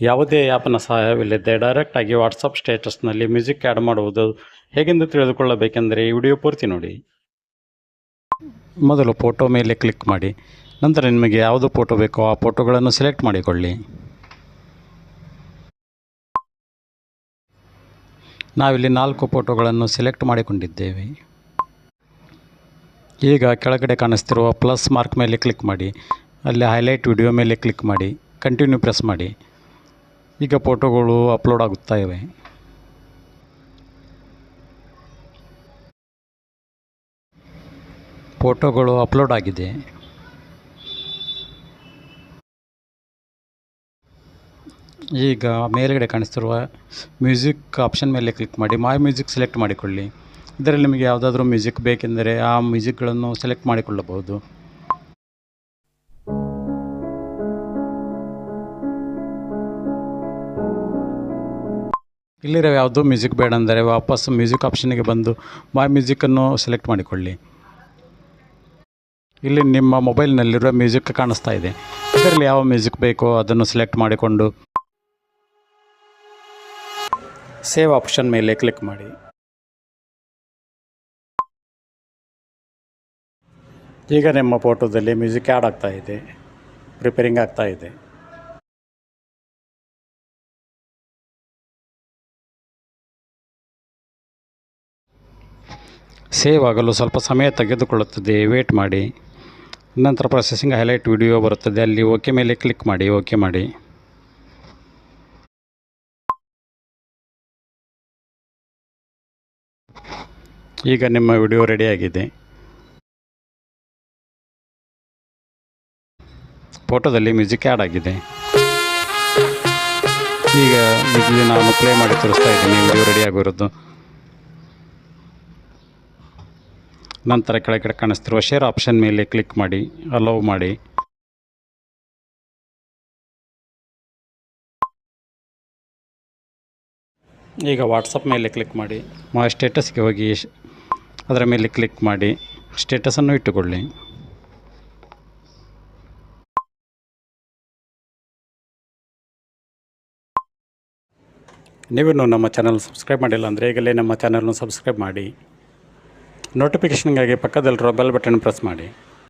ಯಾವುದೇ ಆ್ಯಪ್ನ ಸಹಾಯವಿಲ್ಲದೆ ಡೈರೆಕ್ಟಾಗಿ ವಾಟ್ಸಪ್ ಸ್ಟೇಟಸ್ನಲ್ಲಿ ಮ್ಯೂಸಿಕ್ ಆ್ಯಡ್ ಮಾಡುವುದು ಹೇಗೆಂದು ತಿಳಿದುಕೊಳ್ಳಬೇಕೆಂದರೆ ಈ ವಿಡಿಯೋ ಪೂರ್ತಿ ನೋಡಿ. ಮೊದಲು ಫೋಟೋ ಮೇಲೆ ಕ್ಲಿಕ್ ಮಾಡಿ, ನಂತರ ನಿಮಗೆ ಯಾವುದು ಫೋಟೋ ಬೇಕೋ ಆ ಫೋಟೋಗಳನ್ನು ಸೆಲೆಕ್ಟ್ ಮಾಡಿಕೊಳ್ಳಿ. ನಾವಿಲ್ಲಿ ನಾಲ್ಕು ಫೋಟೋಗಳನ್ನು ಸೆಲೆಕ್ಟ್ ಮಾಡಿಕೊಂಡಿದ್ದೇವೆ. ಈಗ ಕೆಳಗಡೆ ಕಾಣಿಸ್ತಿರುವ ಪ್ಲಸ್ ಮಾರ್ಕ್ ಮೇಲೆ ಕ್ಲಿಕ್ ಮಾಡಿ, ಅಲ್ಲಿ ಹೈಲೈಟ್ ವಿಡಿಯೋ ಮೇಲೆ ಕ್ಲಿಕ್ ಮಾಡಿ, ಕಂಟಿನ್ಯೂ ಪ್ರೆಸ್ ಮಾಡಿ. ಈಗ ಫೋಟೋಗಳು ಅಪ್ಲೋಡ್ ಆಗುತ್ತಾ ಇವೆ. ಫೋಟೋಗಳು ಅಪ್ಲೋಡ್ ಆಗಿದೆ. ಈಗ ಮೇಲುಗಡೆ ಕಾಣಿಸ್ತಿರುವ ಮ್ಯೂಸಿಕ್ ಆಪ್ಷನ್ ಮೇಲೆ ಕ್ಲಿಕ್ ಮಾಡಿ ಮೈ ಮ್ಯೂಸಿಕ್ ಸೆಲೆಕ್ಟ್ ಮಾಡಿಕೊಳ್ಳಿ. ಇದರಲ್ಲಿ ನಿಮಗೆ ಯಾವುದಾದ್ರೂ ಮ್ಯೂಸಿಕ್ ಬೇಕೆಂದರೆ ಆ ಮ್ಯೂಸಿಕ್ಗಳನ್ನು ಸೆಲೆಕ್ಟ್ ಮಾಡಿಕೊಳ್ಳಬಹುದು. ಇಲ್ಲಿರೋ ಯಾವುದು ಮ್ಯೂಸಿಕ್ ಬೇಡ ಅಂದರೆ ವಾಪಸ್ ಮ್ಯೂಸಿಕ್ ಆಪ್ಷನ್ಗೆ ಬಂದು ಮೈ ಮ್ಯೂಸಿಕನ್ನು ಸೆಲೆಕ್ಟ್ ಮಾಡಿಕೊಳ್ಳಿ. ಇಲ್ಲಿ ನಿಮ್ಮ ಮೊಬೈಲ್ನಲ್ಲಿರುವ ಮ್ಯೂಸಿಕ್ ಕಾಣಿಸ್ತಾ ಇದೆ. ಇದರಲ್ಲಿ ಯಾವ ಮ್ಯೂಸಿಕ್ ಬೇಕೋ ಅದನ್ನು ಸೆಲೆಕ್ಟ್ ಮಾಡಿಕೊಂಡು ಸೇವ್ ಆಪ್ಷನ್ ಮೇಲೆ ಕ್ಲಿಕ್ ಮಾಡಿ. ಈಗ ನಿಮ್ಮ ಫೋಟೋದಲ್ಲಿ ಮ್ಯೂಸಿಕ್ ಆ್ಯಡ್ ಆಗ್ತಾ ಇದೆ. ಪ್ರಿಪೇರಿಂಗ್ ಆಗ್ತಾ ಇದೆ. ಸೇವ್ ಆಗಲು ಸ್ವಲ್ಪ ಸಮಯ ತೆಗೆದುಕೊಳ್ಳುತ್ತದೆ. ವೇಟ್ ಮಾಡಿ. ನಂತರ ಪ್ರೊಸೆಸಿಂಗ್ ಹೈಲೈಟ್ ವಿಡಿಯೋ ಬರುತ್ತದೆ. ಅಲ್ಲಿ ಓಕೆ ಮೇಲೆ ಕ್ಲಿಕ್ ಮಾಡಿ. ಓಕೆ ಮಾಡಿ. ಈಗ ನಿಮ್ಮ ವಿಡಿಯೋ ರೆಡಿಯಾಗಿದೆ ಫೋಟೋದಲ್ಲಿ ಮ್ಯೂಸಿಕ್ ಆ್ಯಡ್ ಆಗಿದೆ. ಈಗ ಮ್ಯೂಸಿಕ್ ನಾನು ಪ್ಲೇ ಮಾಡಿ ತೋರಿಸ್ತಾ ಇದ್ದೀನಿ. ವಿಡಿಯೋ ರೆಡಿ ಆಗಿರೋದು. ನಂತರ ಕೆಳಗಡೆ ಕಾಣಿಸ್ತಿರುವ ಶೇರ್ ಆಪ್ಷನ್ ಮೇಲೆ ಕ್ಲಿಕ್ ಮಾಡಿ ಅಲೌ ಮಾಡಿ. ಈಗ ವಾಟ್ಸಪ್ ಮೇಲೆ ಕ್ಲಿಕ್ ಮಾಡಿ. ಮಾ ಸ್ಟೇಟಸ್ಗೆ ಹೋಗಿ, ಅದರ ಮೇಲೆ ಕ್ಲಿಕ್ ಮಾಡಿ. ಸ್ಟೇಟಸನ್ನು ಇಟ್ಟುಕೊಳ್ಳಿ. ನೀವು ನಮ್ಮ ಚಾನಲ್ ಸಬ್ಸ್ಕ್ರೈಬ್ ಮಾಡಿಲ್ಲ ಅಂದರೆ ಈಗಲೇ ನಮ್ಮ ಚಾನಲ್ನ ಸಬ್ಸ್ಕ್ರೈಬ್ ಮಾಡಿ. ನೋಟಿಫಿಕೇಷನ್ಗಾಗಿ ಪಕ್ಕದಲ್ಲಿರೋ ಬೆಲ್ ಬಟನ್ ಪ್ರೆಸ್ ಮಾಡಿ.